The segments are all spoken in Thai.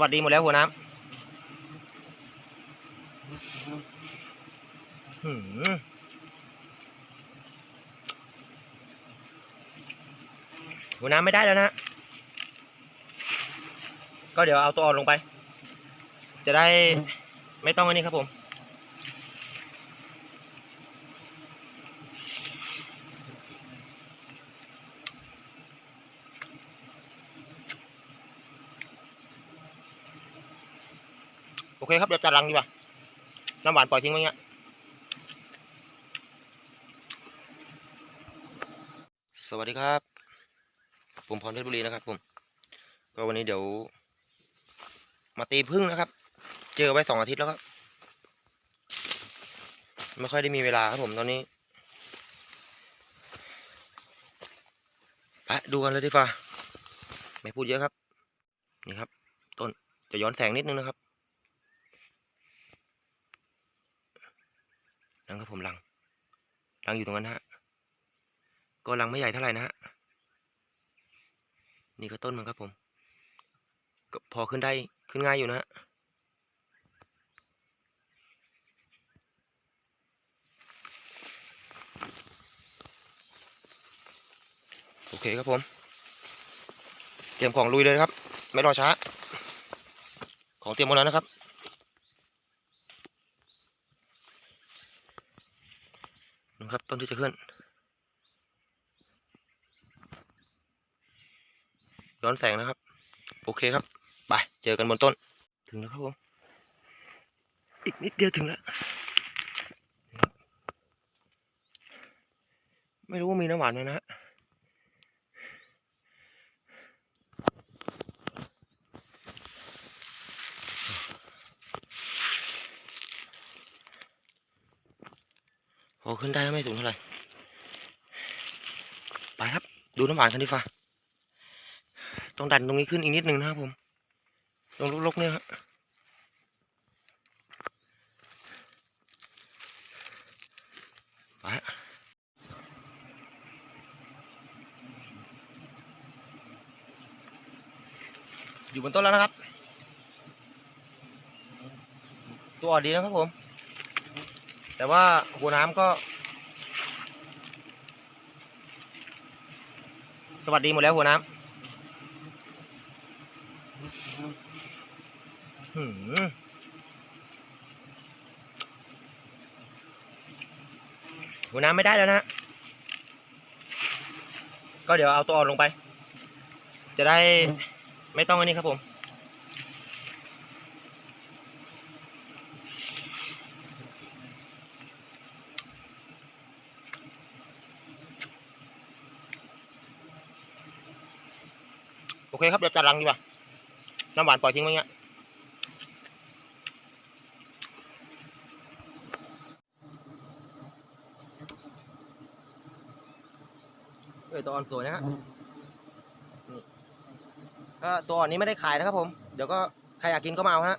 วัสดีหมดแล้วหัวน้ำหืมหัวน้ำไม่ได้แล้วนะฮะก็เดี๋ยวเอาตัวอ่อนลงไป จะได้ไม่ต้องอันนี้ครับผม โอเคครับเดี๋ยวจัดรังดีกว่าน้ำหวานปล่อยทิ้งไว้เงี้ยสวัสดีครับ ผมพรเพชรบุรีนะครับผม ก็วันนี้เดี๋ยว มาตีพึ่งนะครับ เจอไว้สองอาทิตย์แล้วครับ ไม่ค่อยได้มีเวลาครับผมตอนนี้ไปดูกันเลยดีกว่า ไม่พูดเยอะครับ นี่ครับ ต้นจะย้อนแสงนิดนึงนะครับ รังครับผมรัง รังอยู่ตรงนั้นฮะ ก็รังไม่ใหญ่เท่าไหร่นะฮะ นี่ก็ต้นมันครับผม ก็พอขึ้นได้ขึ้นง่ายอยู่นะฮะโอเคครับผม เตรียมของลุยเลยครับ ไม่รอช้า ของเตรียมหมดแล้วนะครับ นะ ครับ ต้นที่จะขึ้น ย้อนแสงนะครับ โอเคครับ ไป เจอกันบนต้น ถึงแล้วครับผม อีกนิดเดียวถึงแล้ว ไม่รู้ว่ามีน้ำหวานไหมนะฮะ อขึ้นได้ไม่สูงเท่าไหร่ ไปครับ ดูน้ำหวานกันดีกว่าต้องดันตรงนี้ขึ้นอีกนิดนึงนะครับผมตรงลกๆเนี่ยฮะไปฮะอยู่บนต้นแล้วนะครับ ตัวอ่อนดีนะครับผม แต่ว่าหัวน้ำก็ สวัสดีหมดแล้วหัวน้ำหืมหัวน้ำไม่ได้แล้วนะฮะก็เดี๋ยวเอาตัวอ่อนลงไป จะได้ไม่ต้องอันนี้ครับผม เคครับเดี๋ยวจัดรังดีกว่า น้ำหวานปล่อยทิ้งไว้เงี้ยเออตัวอ่อนสวยนะฮะนี่ก็ตัวอ่อนนี้ไม่ได้ขายนะครับผม เดี๋ยวก็ใครอยากกินก็มาเอาฮะ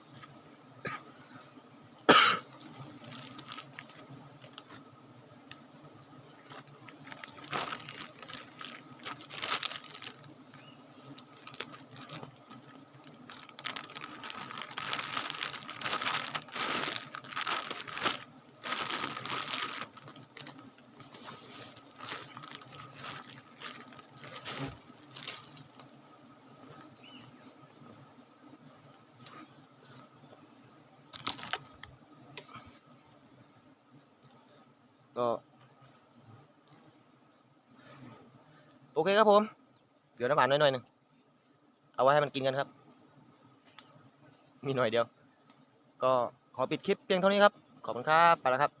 ก็ โอเคครับผม เดี๋ยวน้ำหวานน้อยๆหนึ่งเอาไว้ให้มันกินกันครับ มีหน่อยเดียว ก็ขอปิดคลิปเพียงเท่านี้ครับ ขอบคุณครับ ไปแล้วครับ